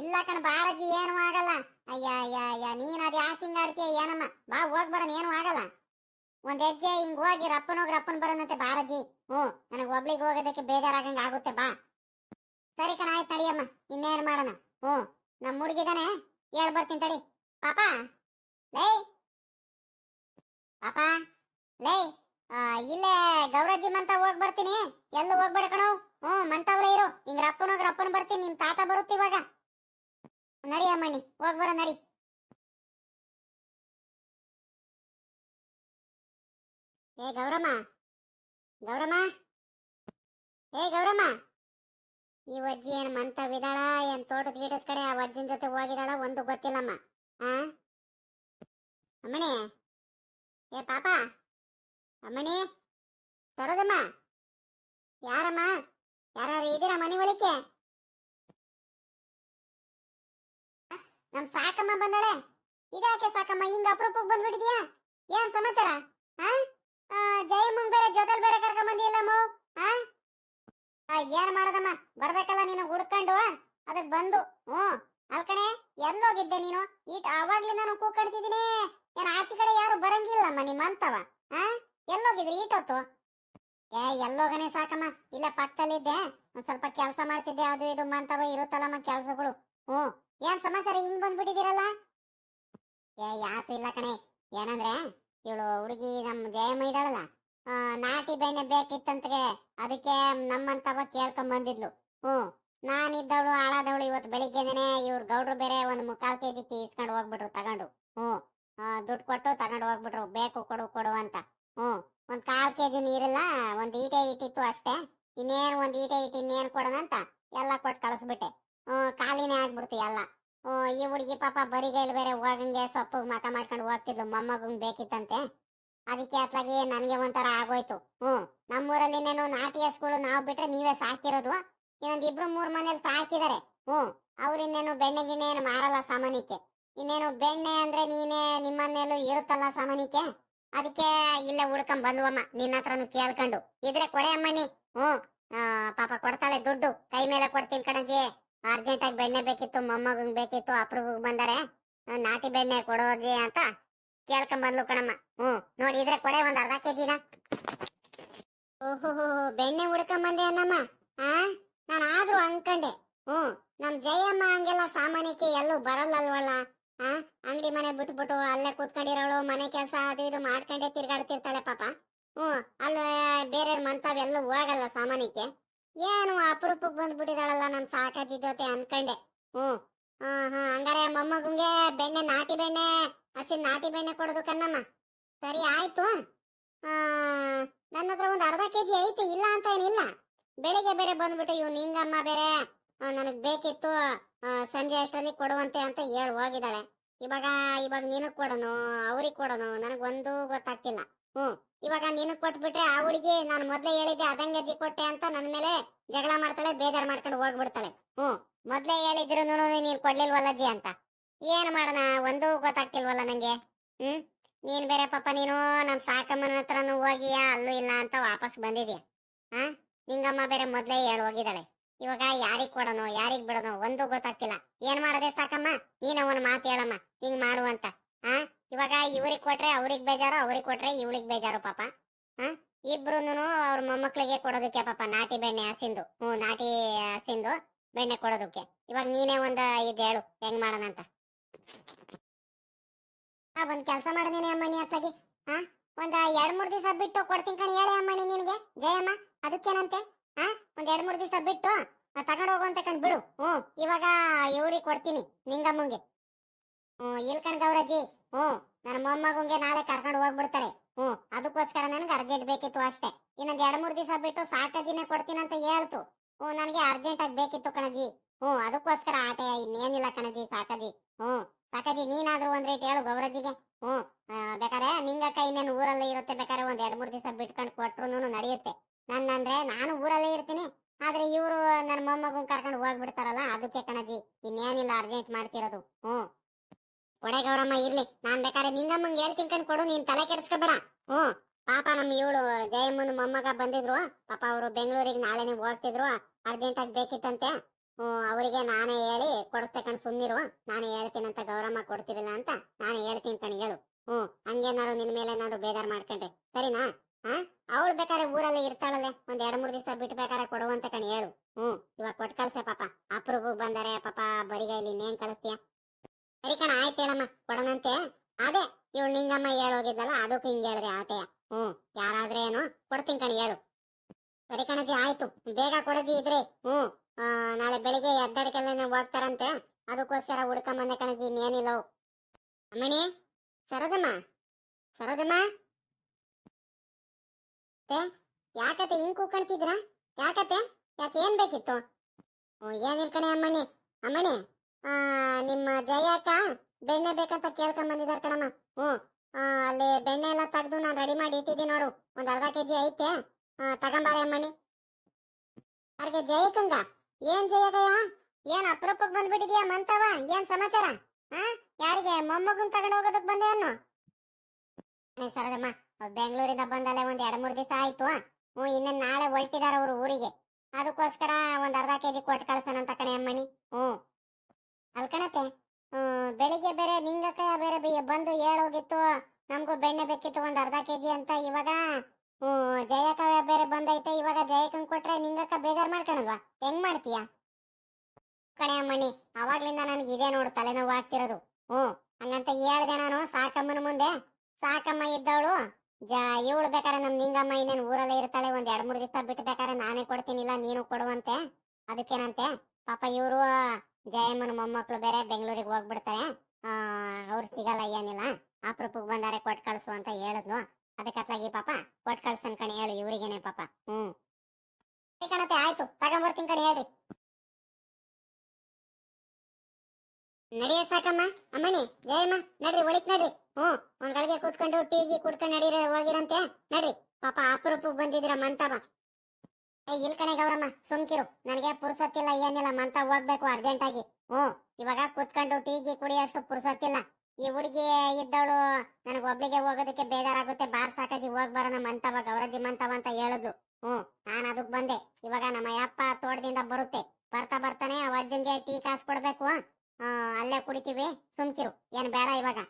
ಇಲ್ಲ ಕಣ ಬಾರಜಿ ಏನು ಆಗಲ್ಲ. ಅಯ್ಯ ಅಯ್ಯ ಅಯ್ಯ ನೀನ್ ಅದ್ ಆಡ್ತೀಯ ಏನಮ್ಮ? ಬಾ, ಹೋಗ್ ಏನು ಆಗಲ್ಲ. ಒಂದ್ ಹೆಜ್ಜೆ ಹಿಂಗ್ ಹೋಗಿ ರಪ್ಪನ್ ಹೋಗಿ ರಪ್ಪನ್ ಬರೋನಂತೆ ಬಾರಜಿ. ಹ್ಮ್ ನನಗ್ ಒಬ್ಳಿಗೆ ಹೋಗೋದಕ್ಕೆ ಬೇಜಾರಾಗಂಗ ಆಗುತ್ತೆ, ಬಾ. ಸರಿ ಕಣ, ಆಯ್ತು ತಡಿಯಮ್ಮ ಇನ್ನೇನ್ ಮಾಡೋಣ. ಹ್ಮ್ ನಮ್ ಹುಡುಗಿದಾನೆ ಹೇಳ್ ಬರ್ತೀನಿ ತಡಿ. ಪಾಪ? ಲೈ! ಪಾಪ? ಲೈ ಇಲ್ಲೇ ಗೌರಜಿ ಮಂತ ಹೋಗ್ ಬರ್ತೀನಿ. ಎಲ್ಲೂ ಹೋಗ್ಬೇಡ ಕಣ. ಹ್ಞೂ, ಮಂತವ್ರೆ ಇರು. ಹಿಂಗ್ ರಪ್ಪನ ಹೋಗಿ ರಪ್ಪನ್ ಬರ್ತೀನಿ, ನಿಮ್ ತಾತ ಬರುತ್ತೆ ಇವಾಗ. ನಡಿ ಅಮ್ಮಣ್ಣಿ, ಹೋಗ್ ಬರ ನಡಿ. ಏ, ಗೌರಮ್ಮ. ಗೌರಮ್ಮ. ಏ, ಗೌರಮ್ಮ. ಈ ಅಜ್ಜಿ ಏನ್ ಮಂತವಿದಾಳ, ಏನ್ ತೋಟದ ಗೀಟದ ಕಡೆ ಆ ಅಜ್ಜಿನ ಜೊತೆ ಹೋಗಿದಾಳ, ಒಂದು ಗೊತ್ತಿಲ್ಲಮ್ಮ. ಆ? ಅಮ್ಮಣಿ. ಏ, ಪಾಪ. ಅಮ್ಮಣಿ. ತರೋದಮ್ಮ ಯಾರಮ್ಮ? ಯಾರು ಇದೀರ ಮನೆ ಒಳಿಕೆ ನಮ್ ಸಾಕಮ್ಮ ಬಂದಳೆ. ಇದ್ಯಾಕೆ ಸಾಕಮ್ಮ? ಹಿಂಗ ಅಪರೂಪಕ್ಕೆ ಬಂದ್ಬಿಟ್ಟಿದ್ಯಾ? ಏನ್ ಸಮಾಚಾರ? ಆ? ಆ, ಮುಂಗ್ ಬೇರೆ ಜೊತೆಲ್ ಬೇರೆ ಕರ್ಕೊಂಡ್ ಬಂದಿಲ್ಲಮ್ಮ ಆ ಏನ್ ಮಾಡೋದಮ್ಮ? ಬರ್ಬೇಕಲ್ಲ ನೀನು ಹುಡ್ಕೊಂಡು ಅದಕ್ ಬಂದು ಹ್ಮ್ ಅಲ್ಕಣೆ ಎಲ್ಲೋಗಿದ್ದೆ ನೀನು? ಈಟ್ ಅವಾಗ್ಲಿಂದ ನಾನು ಕೂಕಾಡ್ತಿದ್ದೀನಿ. ಏನ್ ಆಚೆ ಕಡೆ ಯಾರು ಬರಂಗಿಲ್ಲಮ್ಮ ನಿಮ್ ಅಂತವ ಆ ಈಟ್ ಹೊತ್ತು? ಏ ಎಲ್ಲೋಗನೆ ಸಾಕಮ್ಮ. ಇಲ್ಲ ಪಕ್ಕದಲ್ಲಿದ್ದೆ. ಒಂದ್ ಸ್ವಲ್ಪ ಕೆಲಸ ಮಾಡ್ತಿದ್ದೆ. ಅದು ಇದು ಮಂತವ ಇರುತ್ತಲ್ಲಮ್ಮ ಕೆಲ್ಸಗಳು. ಹ್ಮ್ ಏನ್ ಸಮಾಚಾರ ಹಿಂಗ್ ಬಂದ್ಬಿಟ್ಟಿದ್ದೀರಲ್ಲ? ಏ ಯಾತು ಇಲ್ಲ ಕಣೆ. ಏನಂದ್ರೆ ಇವಳು ಹುಡುಗಿ ನಮ್ಮ ಜಯಮ್ಮ ಇದ್ದಾಳಲ್ಲ ನಾಟಿ ಬೆಣ್ಣೆ ಬೇಕಿತ್ತಂತ್ಗೆ ಅದಕ್ಕೆ ನಮ್ಮಂತವ ಕೇಳ್ಕೊಂಡ್ ಬಂದಿದ್ಲು. ಹ್ಞೂ, ನಾನಿದ್ದವಳು, ಹಾಳಾದವಳು ಇವತ್ತು ಬೆಳಿಗ್ಗೆನೇ ಇವ್ರು ಗೌಡ್ರು ಬೇರೆ ಒಂದ್ ಮುಕ್ಕಾಲ್ ಕೆಜಿ ಇಸ್ಕೊಂಡು ಹೋಗ್ಬಿಟ್ರು ತಗೊಂಡು. ಹ್ಞೂ ದುಡ್ಡು ಕೊಟ್ಟು ತಗೊಂಡು ಹೋಗ್ಬಿಟ್ರು, ಬೇಕು ಕೊಡು ಕೊಡು ಅಂತ. ಹ್ಮ್ ಒಂದ್ ಕಾಲ್ ಕೆಜಿ ನೀರಿಲ್ಲ, ಒಂದು ಈಟೆ ಇಟ್ಟಿತ್ತು ಅಷ್ಟೇ, ಇನ್ನೇನು ಒಂದು ಈಟೆ ಇಟ್ಟು ಇನ್ನೇನು ಕೊಡೋಣ ಅಂತ ಎಲ್ಲ ಕೊಟ್ಟು ಕಳಿಸ್ಬಿಟ್ಟೆ. ಹ್ಞೂ, ಖಾಲಿನೇ ಆಗ್ಬಿಡ್ತು ಎಲ್ಲ. ಹುಡುಗಿ ಪಾಪ ಬರಿಗೈಲ್ ಬೇರೆ ಹೋಗಂಗೆ ಸೊಪ್ಪು ಮಾತಾ ಮಾಡ್ಕೊಂಡು ಹೋಗ್ತಿದ್ಲು ಮೊಮ್ಮಗಂಗ್ ಬೇಕಿತ್ತಂತೆ. ಅದಕ್ಕೆ ಅತ್ಲಾಗಿ ನನಗೆ ಒಂಥರ ಆಗೋಯ್ತು. ಹ್ಮ್ ನಮ್ಮೂರಲ್ಲಿ ಇನ್ನೇನು ನಾಟಿ ಹಸ್ಗಳು ನಾವು ಬಿಟ್ರೆ ನೀವೇ ಸಾಕಿರೋದು ಇನ್ನೊಂದು ಇಬ್ರು ಮೂರ್ ಮನೇಲಿ ಸಾಕಿದಾರೆ. ಹ್ಮ್ ಅವ್ರಿನ್ನೇನು ಬೆಣ್ಣೆ ಗಿಣ್ಣೆ ಏನು ಮಾರಲ್ಲ ಸಾಮಾನ್ಯಕ್ಕೆ. ಇನ್ನೇನು ಬೆಣ್ಣೆ ಅಂದ್ರೆ ನೀನೇ ನಿಮ್ಮನೇಲೂ ಇರುತ್ತಲ್ಲ ಸಾಮಾನ್ಯಕ್ಕೆ? ಅದಕ್ಕೆ ಇಲ್ಲೇ ಹುಡ್ಕೊಂಡ್ ಬಂದ್ವಮ್ಮ ನಿನ್ನ ಹತ್ರನು ಕೇಳ್ಕೊಂಡು. ಇದ್ರೆ ಕೊಡೆ ಅಮ್ಮಣ್ಣಿ. ಆ, ಪಾಪ ಕೊಡ್ತಾಳೆ ದುಡ್ಡು ಕೈ ಮೇಲೆ ಕೊಡ್ತೀನಿ ಕಣಜಿ ಅರ್ಜೆಂಟ್ ಆಗಿ ಬೆಣ್ಣೆ ಬೇಕಿತ್ತು, ಮೊಮ್ಮಗಂಗ್ ಬೇಕಿತ್ತು ಅಪ್ರೂವ್ ಬಂದಾರೆ. ನಾಟಿ ಬೆಣ್ಣೆ ಕೊಡೋಜಿ ಅಂತ ಕೇಳ್ಕೊಂಡ್ ಬಂದ್ಲು ಕಣಮ್ಮ. ಹ್ಮ್ ನೋಡಿ, ಇದ್ರೆ ಕೊಡೆ ಒಂದ್ ಅರ್ಧ ಕೆಜಿನ. ಓಹೋ ಬೆಣ್ಣೆ ಹುಡ್ಕೊಂಡ್ ಬಂದೆ ಅನ್ನಮ್ಮ. ಆ ನಾನು ಆದ್ರೂ ಅನ್ಕಂಡೆ. ಹ್ಮ್ ನಮ್ ಜಯಮ್ಮ ಹಂಗೆಲ್ಲ ಸಾಮಾನ್ಯಕ್ಕೆ ಎಲ್ಲೂ ಬರಲ್ಲಲ್ವಲ್ಲ? ಆ, ಅಂಗಡಿ ಮನೆ ಬಿಟ್ಬಿಟ್ಟು ಅಲ್ಲೇ ಕೂತ್ಕೊಂಡಿರೋಳು, ಮನೆ ಕೆಲಸ ಅದು ಇದು ಮಾಡ್ಕೊಂಡೆ ತಿರ್ಗಾಡ್ತಿರ್ತಾಳೆ ಪಾಪ. ಹ್ಮ್ ಅಲ್ಲಿ ಬೇರೆಯವ್ರ ಮಂತಾವೆಲ್ಲೂ ಹೋಗಲ್ಲ ಸಾಮಾನ್ಯಕ್ಕೆ. ಏನು ಅಪರೂಪಕ್ಕೆ ಬಂದ್ಬಿಟ್ಟಿದಾಳಲ್ಲ ನಮ್ಮ ಸಾಕಾಜಿ ಜೊತೆ ಅನ್ಕಂಡೆ. ಹ್ಞೂ. ಹಾಂ ಹಾಂ, ಹಂಗಾರೆ ಮೊಮ್ಮಗುಂಗೆ ಬೆಣ್ಣೆ, ನಾಟಿ ಬೆಣ್ಣೆ, ಹಸಿ ನಾಟಿ ಬೆಣ್ಣೆ ಕೊಡೋದು ಕಣ್ಣಮ್ಮ. ಸರಿ, ಆಯಿತು. ನನ್ನ ಹತ್ರ ಒಂದು ಅರ್ಧ ಕೆಜಿ ಐತಿ, ಇಲ್ಲ ಅಂತ ಏನಿಲ್ಲ. ಬೆಳಿಗ್ಗೆ ಬೇರೆ ಬಂದ್ಬಿಟ್ಟು, ಇವ್ನು ಹಿಂಗಮ್ಮ ಬೇರೆ ನನಗೆ ಬೇಕಿತ್ತು ಸಂಜೆ ಅಷ್ಟರಲ್ಲಿ ಕೊಡುವಂತೆ ಅಂತ ಹೇಳಿ ಹೋಗಿದ್ದಾಳೆ. ಇವಾಗ ಇವಾಗ ನೀನು ಕೊಡೋನು, ಅವ್ರಿಗೆ ಕೊಡೋನು, ನನಗೆ ಒಂದೂ ಗೊತ್ತಾಗ್ತಿಲ್ಲ. ಹ್ಮ್. ಇವಾಗ ನಿನಗ್ ಕೊಟ್ಬಿಟ್ರೆ ಆ ಹುಡುಗಿ ನಾನು ಮೊದ್ಲೇ ಹೇಳಿದ್ದೆ ಅದಂಗೆ ಅಜ್ಜಿ ಕೊಟ್ಟೆ ಅಂತ ನನ್ನ ಮೇಲೆ ಜಗಳ ಮಾಡ್ತಾಳೆ ಬೇಜಾರ್ ಮಾಡ್ಕೊಂಡು ಹೋಗ್ಬಿಡ್ತಾಳೆ. ಹ್ಮ್. ಮೊದ್ಲೇ ಹೇಳಿದ್ರು ನೀನ್ ಕೊಡ್ಲಿಲ್ವಲ್ಲ ಅಜ್ಜಿ ಅಂತ. ಏನ್ ಮಾಡೋಣ ಒಂದು ಗೊತ್ತಾಗ್ತಿಲ್ವಲ್ಲ ನಂಗೆ? ಹ್ಮ್? ನೀನ್ ಬೇರೆ ಪಾಪ ನೀನು ನಮ್ ಸಾಕಮ್ಮನ ಹತ್ರನು ಹೋಗಿಯಾ ಅಲ್ಲೂ ಇಲ್ಲ ಅಂತ ವಾಪಸ್ ಬಂದಿದ್ಯಾ? ಹಾ ನಿಂಗಮ್ಮ ಬೇರೆ ಮೊದ್ಲೇ ಹೇಳಿ ಹೋಗಿದ್ದಾಳೆ. ಇವಾಗ ಯಾರಿಗ್ ಕೊಡೋನು ಯಾರಿಗ್ ಬಿಡೋನು ಒಂದು ಗೊತ್ತಾಗ್ತಿಲ್ಲ. ಏನ್ ಮಾಡದೆ ಸಾಕಮ್ಮ? ನೀನ ಅವನ ಮಾತು ಹೇಳಮ್ಮ ಹಿಂಗ್ ಮಾಡು ಅಂತ. ಹಾ ಇವಾಗ ಇವ್ರಿಗೆ ಕೊಟ್ರೆ ಅವ್ರಿಗೆ ಬೇಜಾರು, ಅವ್ರಿಗೆ ಕೊಟ್ರೆ ಇವಳಿಗೆ ಬೇಜಾರು ಪಾಪ. ಹಾ ಇಬ್ರುನು ಅವ್ರ ಮೊಮ್ಮಕ್ಳಿಗೆ ಕೊಡೋದಕ್ಕೆ ಪಾಪ, ನಾಟಿ ಬೆಣ್ಣೆ ಹಸಿಂದು. ಹ್ಞೂ, ನಾಟಿ ಹಸಿಂದು ಬೆಣ್ಣೆ ಕೊಡೋದಕ್ಕೆ. ಇವಾಗ ನೀನೇ ಒಂದ್ ಇದು ಹೇಳು, ಹೆಂಗ್ ಮಾಡೋಣ ಅಂತ. ಆ, ಒಂದ್ ಕೆಲಸ ನೀನೆ ಅಮ್ಮಣ್ಣಿ ಅತ್ತಾಗಿ. ಆ? ಒಂದ್ ಎರಡ್ ಮೂರ್ ದಿವಸ ಬಿಟ್ಟು ಕೊಡ್ತೀನಿ ಕಣಿ, ಹೇಳಿ ಅಮ್ಮಣ್ಣಿ ನಿನಗೆ. ಜಯಮ್ಮ ಅದಕ್ಕೇನಂತೆ? ಹಾ ಒಂದ್ ಎರಡ್ ಮೂರ್ ದಿವಸ ಬಿಟ್ಟು ತಗೊಂಡ್ ಹೋಗುವಂತ ಕಣ್ ಬಿಡು. ಹ್ಞೂ, ಇವಾಗ ಇವ್ರಿಗೆ ಕೊಡ್ತೀನಿ, ನಿಂಗಮ್ಮಂಗೆ. ಇಲ್ ಕಣ್ ಗೌರಜ್ಜಿ ಹ್ಞೂ, ನನ್ನ ಮೊಮ್ಮಗಂಗೆ ನಾಳೆ ಕರ್ಕೊಂಡು ಹೋಗ್ಬಿಡ್ತಾರೆ. ಹ್ಞೂ, ಅದಕ್ಕೋಸ್ಕರ ನನಗೆ ಅರ್ಜೆಂಟ್ ಬೇಕಿತ್ತು ಅಷ್ಟೇ. ಇನ್ನೊಂದು ಎರಡು ಮೂರು ದಿವಸ ಬಿಟ್ಟು ಸಾಕಾಜಿನೇ ಕೊಡ್ತೀನಿ ಅಂತ ಹೇಳ್ತು. ಹ್ಞೂ, ನನಗೆ ಅರ್ಜೆಂಟ್ ಆಗಿ ಬೇಕಿತ್ತು ಕಣಜಿ ಹ್ಞೂ, ಅದಕ್ಕೋಸ್ಕರ ಆಟೆ ಇನ್ನೇನಿಲ್ಲ ಕಣಜಿ ಸಾಕಾಜಿ ಹ್ಞೂ ಸಾಕಾಜಿ ನೀನಾದ್ರೂ ಒಂದ್ ರೇಟ್ ಹೇಳು ಗೌರಜಿಗೆ ಹ್ಞೂ ಬೇಕಾದ್ರೆ ನಿಂಗಕ್ಕ ಇನ್ನೇನು ಊರಲ್ಲೇ ಇರುತ್ತೆ ಬೇಕಾದ್ರೆ ಒಂದ್ ಎರಡು ಮೂರ್ ದಿವಸ ಬಿಟ್ಕೊಂಡು ಕೊಟ್ರು ನಡೆಯುತ್ತೆ. ನನ್ನಂದ್ರೆ ನಾನು ಊರಲ್ಲೇ ಇರ್ತೀನಿ. ಆದ್ರೆ ಇವರು ನನ್ನ ಮೊಮ್ಮಗನ್ ಕರ್ಕೊಂಡು ಹೋಗ್ಬಿಡ್ತಾರಲ್ಲ, ಅದಕ್ಕೆ ಕಣಜಿ ಇನ್ನೇನಿಲ್ಲ ಅರ್ಜೆಂಟ್ ಮಾಡ್ತಿರೋದು. ಹ್ಞೂ. ಒಡೆ ಗೌರಮ್ಮ ಇರ್ಲಿ, ನಾನ್ ಬೇಕಾದ್ರೆ ನಿಂಗಮ್ಮಂಗ್ ಹೇಳ್ತೀನಿ ಕಣ್ ಕೊಡು, ನೀನ್ ತಲೆ ಕೆಡಿಸ್ಕೊಬೇಡ. ಹ್ಮ್ ಪಾಪ ನಮ್ ಇವಳು ಜಯಮ್ಮನ ಮೊಮ್ಮಗ ಬಂದಿದ್ರು, ಪಾಪ ಅವರು ಬೆಂಗಳೂರಿಗೆ ನಾಳೆನೆ ಹೋಗ್ತಿದ್ರು ಅರ್ಜೆಂಟ್ ಆಗಿ ಬೇಕಿತ್ತಂತೆ. ಹ್ಞೂ, ಅವರಿಗೆ ನಾನೇ ಹೇಳಿ ಕೊಡಿಸ್ತೆ ಕಣ್ ಸುಮ್ನಿರು ಹೇಳ್ತೀನಿ ಹೇಳ್ತೀನಂತ ಗೌರಮ್ಮ ಕೊಡ್ತಿರಲಿಲ್ಲ ಅಂತ ನಾನು ಹೇಳ್ತೀನಿ ಕಣ್ ಹೇಳು. ಹ್ಞೂ ಹಂಗೇನಾರು ನಿನ್ ಮೇಲೆ ಏನಾದ್ರು ಬೇಜಾರ್ ಮಾಡ್ಕೊಂಡ್ರೆ, ಸರಿನಾ? ಹಾ? ಅವಳು ಬೇಕಾದ್ರೆ ಊರಲ್ಲಿ ಇರ್ತಾಳಲ್ಲ, ಒಂದ್ ಎರಡ್ ಮೂರ್ ದಿವಸ ಬಿಟ್ಟು ಬೇಕಾದ್ರೆ ಕೊಡುವಂತ ಕಣ್ ಹೇಳು. ಹ್ಮ್ ಇವಾಗ ಕೊಟ್ ಕಳ್ಸೆ ಪಾಪ ಅಪ್ರೂಪ ಬಂದಾರೆ ಪಾಪ, ಬರಿಗೈಲಿ ಇನ್ನೇನ್ ಕಳಿಸ್ತೀಯ? ಸರಿ ಕಣ, ಆಯ್ತು ಹೇಳಮ್ಮ, ಕೊಡೋಣಂತೆ. ಅದೇ, ಇವಳು ನಿಂಗಮ್ಮ ಹೇಳೋಗಿದ್ದಲ್ಲ, ಅದಕ್ಕೂ ಹಿಂಗೆ ಹೇಳಿದೆ ಆಟೆಯ. ಹ್ಞೂ ಯಾರಾದ್ರೆ ಏನು ಕೊಡ್ತೀನಿ ಕಣಿ, ಹೇಳು. ಸರಿ ಕಣಜಿ, ಆಯ್ತು. ಬೇಗ ಕೊಡಜಿ ಇದ್ರೆ. ಹ್ಞೂ ನಾಳೆ ಬೆಳಿಗ್ಗೆ ಎದ್ದಡಿಕೆಲ್ಲ ಹೋಗ್ತಾರಂತೆ. ಅದಕ್ಕೋಸ್ಕರ ಹುಡ್ಕೊಂಬಂದೆ ಕಣಜಿ, ಇನ್ನೇನಿಲ್ಲ. ಅಮ್ಮಣಿ, ಸರೋಜಮ್ಮ ಸರೋಜಮ್ಮ. ಯಾಕತೆ ಹಿಂಗ್ ಕೂಕಣ್ತಿದ್ರ ಯಾಕತೆ ಯಾಕೆ ಏನ್ ಬೇಕಿತ್ತು? ಓ ಏನಿಲ್ಲ ಕಣೆ ಅಮ್ಮಣಿ. ಅಮ್ಮಣಿ ನಿಮ್ಮ ಜಯಕ್ಕ ಬೆಣ್ಣೆ ಬೇಕಂತ ಕೇಳ್ಕೊಂಡ್ ಬಂದಿದಾರ ಕಣಮ್ಮ. ಹ್ಞೂ. ಅಲ್ಲಿ ಬೆಣ್ಣೆ ಎಲ್ಲ ತೆಗ್ದು ನಾನು ರೆಡಿ ಮಾಡಿ ಇಟ್ಟಿದ್ದೀನಿ ನೋಡು. ಒಂದ್ ಅರ್ಧ ಕೆಜಿ ಐತೆ. ಆ, ತಗೊಂಬಾರೆ ಅಮ್ಮಣ್ಣಿ. ಅವ್ರಿಗೆ ಜಯಕಂಗ ಏನ್ ಜಯಕಯ್ಯ ಏನ್ ಅಪರೂಪಕ್ಕೆ ಬಂದ್ಬಿಟ್ಟಿದ್ಯಾ ಮಂತವ? ಏನ್ ಸಮಾಚಾರ? ಹಾ ಯಾರಿಗೆ ಮೊಮ್ಮಗನ್ ತಗೊಂಡ್ ಹೋಗೋದಕ್ ಬಂದೆ ಅನ್ನು? ಸರದಮ್ಮ ಬೆಂಗಳೂರಿಂದ ಬಂದಲ್ಲೇ ಒಂದ್ ಎರಡ್ ಮೂರ್ ದಿವಸ ಆಯ್ತು. ಹ್ಞೂ ಇನ್ನೇನ್ ನಾಳೆ ಹೊರಟಿದಾರ ಅವ್ರು ಊರಿಗೆ. ಅದಕ್ಕೋಸ್ಕರ ಒಂದ್ ಅರ್ಧ ಕೆಜಿ ಕೊಟ್ಟು ಕಳ್ಸೋಣಂತ ಕಣೆ ಅಮ್ಮಣಿ ಹ್ಞೂ. ಅಲ್ಕಣತೆ ಬೆಳಿಗ್ಗೆ ಬೇರೆ ನಿಂಗಕ್ಕಯ್ಯ ಬೇರೆ ಬಂದು ಹೇಳೋಗಿತ್ತು ನಮಗೂ ಬೆಣ್ಣೆ ಬೇಕಿತ್ತು ಒಂದು ಅರ್ಧ ಕೆಜಿ ಅಂತ ಇವಾಗ. ಹ್ಮ್ ಜಯಕ್ಕ ಬೇರೆ ಬಂದೈತೆ, ಇವಾಗ ಜಯಕ್ಕನ್ ಕೊಟ್ರೆ ನಿಂಗಕ್ಕ ಬೇಜಾರು ಮಾಡ್ಕೊಳಲ್ವಾ ಹೆಂಗ್ ಮಾಡ್ತೀಯ? ಕಣೆ ಅಮ್ಮಣ್ಣಿ ಅವಾಗ್ಲಿಂದ ನನಗೆ ಇದೇ ನೋಡು ತಲೆನೋವು ಆಗ್ತಿರೋದು. ಹ್ಞೂ ಹಂಗಂತ ಹೇಳ್ದೆ ನಾನು ಸಾಕಮ್ಮನ ಮುಂದೆ. ಸಾಕಮ್ಮ ಇದ್ದವಳು, ಜ, ಇವಳು ಬೇಕಾರೆ ನಮ್ಮ ನಿಂಗಮ್ಮ ಇನ್ನೇನು ಊರಲ್ಲೇ ಇರ್ತಾಳೆ, ಒಂದು ಎರಡು ಮೂರು ದಿವಸ ಬಿಟ್ಟು ಬೇಕಾದ್ರೆ ನಾನೇ ಕೊಡ್ತೀನಿಲ್ಲ, ನೀನು ಕೊಡುವಂತೆ ಅದಕ್ಕೇನಂತೆ, ಪಾಪ ಇವರು ಜಯಮ್ಮನ ಮೊಮ್ಮಕ್ಳು ಬೇರೆ ಬೆಂಗಳೂರಿಗೆ ಹೋಗ್ಬಿಡ್ತಾರೆ. ಅವ್ರು ಸಿಗಲ್ಲ, ಏನಿಲ್ಲ. ಅಪರೂಪಕ್ಕೆ ಬಂದಾರೆ ಕೊಟ್ಟು ಕಳ್ಸು ಅಂತ ಹೇಳಿದ್ನು. ಅದಕ್ಕೆ ಅತ್ತಾಗಿ ಪಾಪ ಕೊಟ್ಟು ಕಳ್ಸನ್ ಕಣೆ, ಹೇಳು, ಇವ್ರಿಗೇನೆ ಪಾಪ. ಹ್ಮ್. ಕಣತೆ, ಆಯ್ತು. ತಗೊಂಬರ್ತೀನಿ ಕಣೆ, ಹೇಳ್ರಿ. ನಡಿಯ ಸಾಕಮ್ಮ ಅಮ್ಮಣಿ ಜಯಮ್ಮ, ನಡ್ರಿ ಒಳಿಕ್ ನಡ್ರಿ. ಹ್ಮ್ ಒಂದ್ ಗಳಿಗೆ ಕೂತ್ಕೊಂಡು, ಟೀ, ಗಿ ಕುಡ್ಕೊಂಡು ನಡೀರಿ, ಹೋಗಿರಂತೆ ನಡ್ರಿ ಪಾಪ ಅಪರೂಪಕ್ಕೆ ಬಂದಿದ್ದೀರ ಮಂತವ ಏ ಇಲ್ ಕಣೆ ಗೌರಮ್ಮ ಸುಮ್ಕಿರು ನನಗೆ ಪುರ್ಸತ್ತಿಲ್ಲ ಏನಿಲ್ಲ ಮಂತ ಹೋಗ್ಬೇಕು ಅರ್ಜೆಂಟ್ ಆಗಿ ಹ್ಮ್ ಇವಾಗ ಕೂತ್ಕೊಂಡು ಟೀ ಗಿ ಕುಡಿಯೋಷ್ಟು ಪುರ್ಸತ್ತಿಲ್ಲ ಈ ಹುಡುಗಿ ಇದ್ದವಳು ನನಗೆ ಒಬ್ಳಿಗೆ ಹೋಗೋದಕ್ಕೆ ಬೇಜಾರಾಗುತ್ತೆ ಬಾರ್ ಸಾಕಾಜಿ ಹೋಗ್ ಬರೋಣ ಮಂತವ ಗೌರಜ್ಜಿ ಮಂತವ ಅಂತ ಹೇಳಿದ್ಲು ಹ್ಮ್ ನಾನ್ ಅದಕ್ ಬಂದೆ ಇವಾಗ ನಮ್ಮ ಯಪ್ಪ ತೋಟದಿಂದ ಬರುತ್ತೆ ಬರ್ತಾ ಬರ್ತಾನೆ ಆ ಅಜ್ಜಂಗೆ ಟೀ ಕಾಸು ಕೊಡ್ಬೇಕು ಆ, ಅಲ್ಲೇ ಕುಡಿತೀವಿ ಸುಮ್ಕಿರು ಏನ್ ಬೇಡ ಇವಾಗ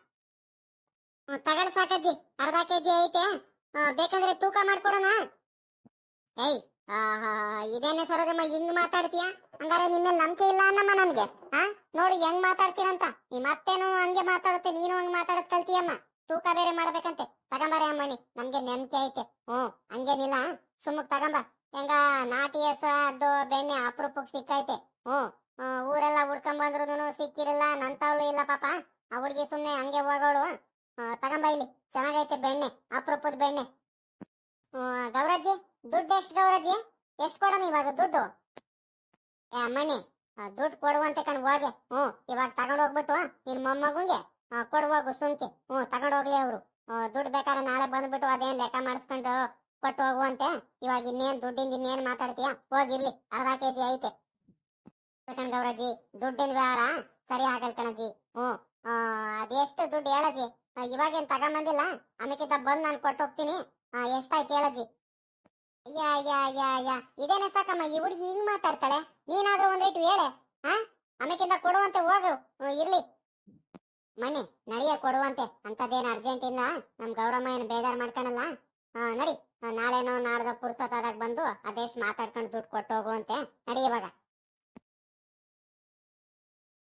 ಹ್ಮ್, ತಗೊಳ್ ಸಾಕಜ್ಜಿ ಅರ್ಧ ಕೆಜಿ ಐತೆ ಆ, ಬೇಕಂದ್ರೆ ತೂಕ ಮಾಡ್ಕೊಡೋಣ ಏಯ್ ಆಹಾ, ಇದೇನೆ ಸರೋಜಮ್ಮ ಹಿಂಗ್ ಮಾತಾಡ್ತೀಯ ಹಂಗಾರೆ ನಿಮ್ಮೇಲೆ ನಂಬಿಕೆ ಇಲ್ಲ ಅನ್ನಮ್ಮ ನಮ್ಗೆ ಹಾ ನೋಡಿ ಹೆಂಗ್ ಮಾತಾಡ್ತೀರಂತ ನೀ ಮತ್ತೇನು ಹಂಗೆ ಮಾತಾಡುತ್ತೆ ನೀನು ಹಂಗ್ ಮಾತಾಡಕ್ ಕಲ್ತಿಯಮ್ಮ. ತೂಕ ಬೇರೆ ಮಾಡ್ಬೇಕಂತೆ. ತಗೊಂಬಾರೆ ಅಮ್ಮಣಿ ನಮ್ಗೆ ನೆಮ್ಮದಿ ಐತೆ. ಹ್ಮ್ ಹಂಗೇನಿಲ್ಲ. ಸುಮ್ಮಕ್ ತಗೊಂಬ. ಹೆಂಗ ನಾಟಿ ಅದು ಬೆಣ್ಣೆ ಅಪರೂಪಕ್ಕೆ ಸಿಕ್ಕೈತೆ. ಹ್ಮ್ ಊರೆಲ್ಲ ಹುಡ್ಕೊಂಡ್ ಬಂದ್ರು ಸಿಕ್ಕಿರಲ್ಲ ನಂತವಳು ಇಲ್ಲ ಪಾಪ. ಆ ಹುಡ್ಗಿ ಸುಮ್ನೆ ಹಂಗೆ ಹೋಗೋಳು. ತಗೊಂಬ ಇಲ್ಲಿ. ಚೆನ್ನಾಗೈತೆ ಬೆಣ್ಣೆ ಅಪರೂಪದ ಬೆಣ್ಣೆ. ಗೌರಜ್ಜಿ ದುಡ್ಡು ಎಷ್ಟು ಗೌರಜ್ಜಿ? ಎಷ್ಟು ಕೊಡೋಣ ಇವಾಗ ದುಡ್ಡು? ಏ ಅಮ್ಮಣ್ಣಿ ಆ, ದುಡ್ಡು ಕೊಡುವಂತೆ ಕಣ್ ಹೋಗಿ. ಹ್ಞೂ ಇವಾಗ ತಗೊಂಡು ಹೋಗ್ಬಿಟ್ಟು ನಿನ್ ಕೊಡ್ ಹೋಗು ಸುಮ್ಕೆ ಹ್ಞೂ ತಗೊಂಡು ಹೋಗ್ಲಿ ಅವರು. ದುಡ್ಡು ಬೇಕಾದ್ರೆ ನಾಳೆ ಬಂದ್ಬಿಟ್ಟು ಅದೇನ್ ಲೆಕ್ಕ ಮಾಡಿಸ್ಕೊಂಡು ಕೊಟ್ಟು ಹೋಗುವಂತೆ ಇವಾಗ ಇನ್ನೇನು ದುಡ್ಡಿಂದ ಇನ್ನೇನ್ ಮಾತಾಡ್ತೀಯ? ಹೋಗಿರ್ಲಿ ಅರ್ಧ ಕೆಜಿ ಐತೆ. ಗೌರಜಿ ದುಡ್ಡಿನ ವ್ಯವಹಾರ ಸರಿ ಆಗಲ್ ಕಣಜಿ ಹ್ಞೂ ಅದೆಷ್ಟು ದುಡ್ಡು ಹೇಳಜಿ ಇವಾಗೇನು ತಗೊಂಬಂದಿಲ್ಲ? ಆಮೇಕಿಂತ ಬಂದ್ ನಾನು ಕೊಟ್ಟು ಹೋಗ್ತೀನಿ. ಎಷ್ಟಾಯ್ತು ಹೇಳಜ್ಜಿ? ಯಾ ಯಾ ಯಾ ಯಾ. ಇದೇನ ಸಾಕಮ್ಮ, ಈ ಹುಡುಗಿ ಹಿಂಗ್ ಮಾತಾಡ್ತಾಳೆ? ನೀನಾದ್ರೂ ಒಂದ್ ರೇಟ್ ಹೇಳೆ ಹಾ ಆಮೇಕಿಂತ ಕೊಡುವಂತೆ ಹೋಗು. ಇರ್ಲಿ. ಮನೆ, ನಡೆಯ ಕೊಡುವಂತೆ. ಅಂತದೇನು ಅರ್ಜೆಂಟ್ ಇಲ್ಲ? ನಮ್ ಗೌರಮ್ಮ ಏನು ಬೇಜಾರ್ ಮಾಡ್ಕೊಳಲ್ಲ ಹಾ ನಡಿ. ನಾಳೆನೋ ನಾಡ್ದ ಆದಾಗ ಬಂದು ಅದೆಷ್ಟು ಮಾತಾಡ್ಕೊಂಡು ದುಡ್ಡು ಕೊಟ್ಟು ಹೋಗುವಂತೆ ನಡಿ ಇವಾಗ.